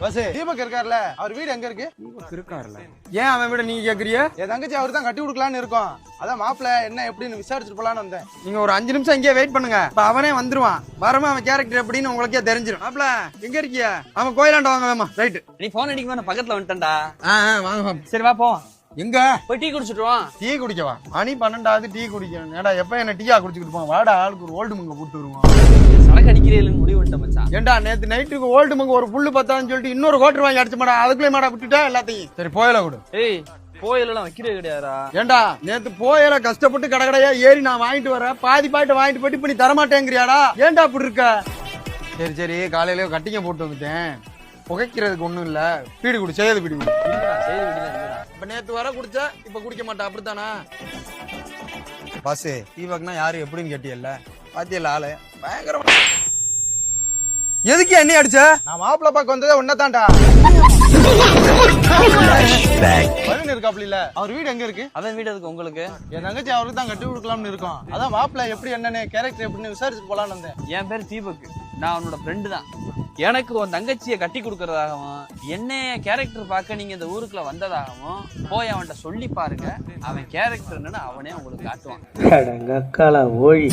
Bus Deepak இருக்கார்ல? அவர் வீடு எங்க இருக்கு? ஏன் அவன் விட நீங்க கேக்குறிய என் தங்கச்சி அவர் தான் கட்டி கொடுக்கலான்னு இருக்கோம். அதான் மாப்பிள்ள என்ன எப்படின்னு விசாரிச்சுட்டு போலான்னு வந்தேன். நீங்க ஒரு அஞ்சு நிமிஷம் இங்கே வெயிட் பண்ணுங்க. இப்ப அவனே வந்துருவான். வரமா அவன் கேரக்டர் எப்படின்னு உங்களுக்கே தெரிஞ்சிடும் மாப்ள எங்க இருக்கிய? அவன் கோயிலாண்ட வாங்க வேமா ரைட் நீ போன் அடிக்கும் நான் பக்கத்துல வந்துட்டேன்டா. வாங்க சரி வா போ. எங்க? போய் டீ குடிச்சிட்டு வா. டீ குடிக்கவா மணி பன்னெண்டாவது டீ குடிக்கணும். ஏடா எப்ப என்ன டீயா குடிச்சுக்கிட்டு போவான்? வாடா ஆளுக்கு ஒரு ஓல்டு மங்க போட்டு வருவான். சரக்கு அடிக்கிறேன்னு முடிவு பண்ணிட்டேன் மச்சான். ஏண்டா நேத்து நைட்டுக்கு ஓல்டு மங்க ஒரு புல்லு பத்தான்னு சொல்லிட்டு இன்னொரு கோட்டர் வாங்கி அடிச்சு மாடா அதுக்குள்ளே மாடா விட்டுட்டா எல்லாத்தையும். சரி போயில கொடு. ஏய் கோயிலெல்லாம் வைக்கிறது கிடையாதா ஏண்டா நேத்து போயில கஷ்டப்பட்டு கடகடையா ஏறி நான் வாங்கிட்டு வரேன் பாதி பாயிட்டு வாங்கிட்டு போயிட்டு இப்ப நீ தரமாட்டேங்கிறியாடா? ஏன்டா அப்படி இருக்க? சரி சரி காலையில கட்டிங்க போட்டு வந்துட்டேன். புகைக்கிறதுக்கு ஒண்ணும் இல்ல. பீடி குடி செய்யது பீடி குடி. இப்ப நேத்து வர குடிச்ச இப்ப குடிக்க மாட்டா அப்படித்தானா? பாஸ் தீபக்னா யாரு எப்படின்னு கேட்டியல்ல? பாத்தியல்ல ஆளு. பயங்கரமா எதுக்கு என்ன அடிச்ச? நான் மாப்பிள்ள பார்க்க வந்ததே உன்னதான்டா வருண் இருக்காப்ல இல்ல அவர் வீடு எங்க இருக்கு? அவன் வீடு அதுக்கு உங்களுக்கு? என் தங்கச்சி அவருக்கு தான் கட்டி கொடுக்கலாம்னு இருக்கோம். அதான் மாப்பிள்ள எப்படி என்னன்னு கேரக்டர் எப்படின்னு விசாரிச்சுட்டு போலான்னு வந்தேன். என் பேர் தீபக் நான் அவனோட ஃப்ரெண்டு தான். எனக்கு உன் தங்கச்சியை கட்டி கொடுக்கறதாகவும் என்னைய கேரக்டர் பார்க்க நீங்க இந்த ஊருக்குள்ள வந்ததாகவும் போய் அவன்கிட்ட சொல்லி பாருங்க. அவன் கேரக்டர் என்னன்னு அவனே உங்களுக்கு காட்டுவான். அடங்கக்கால ஓழி